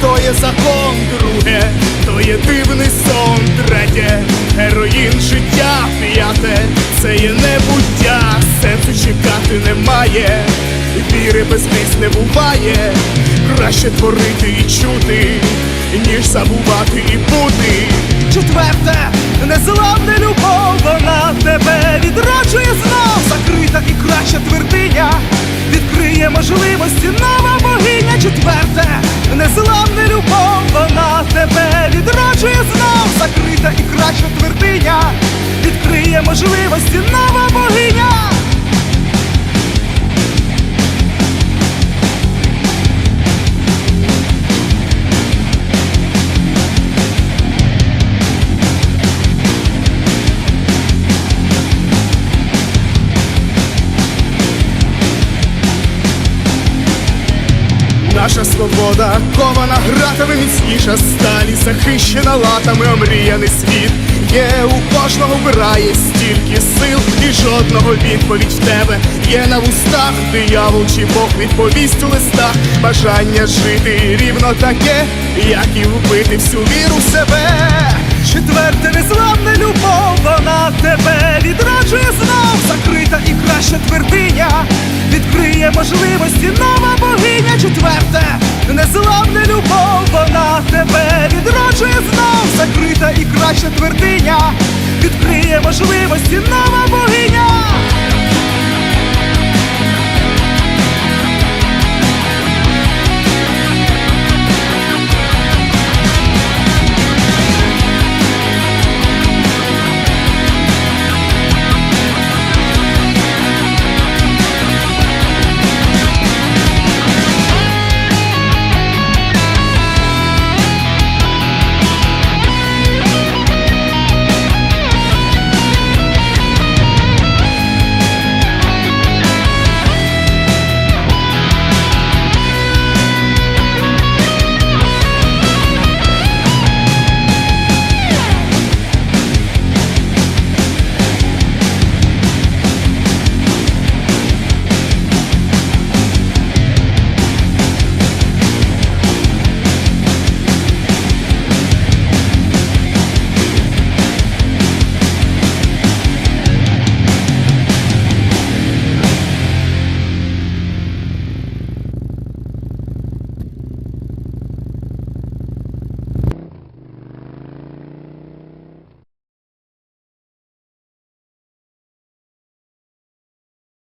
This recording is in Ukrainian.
то є закон, друге, то є дивний сон, третє, героїн життя п'яте, це є небуття, сенсу чекати немає, віри без місць не буває, краще творити і чути, ніж забувати і бути. Четверте, незламна любов. Незламна любов, вона тебе відроджує знов, закрита і краща твердиня, відкриє можливості нова Наша свобода кована гратами міцніша сталі, захищена латами, омріяний світ. Є у кожного вбирає стільки сил, і жодного відповідь в тебе є на вустах. Диявол чи Бог відповість у листах. Бажання жити рівно таке, як і вбити всю віру в себе. Четверте незламна любов, вона тебе відроджує знов, і краща твердиня, відкриє можливості нова богиня.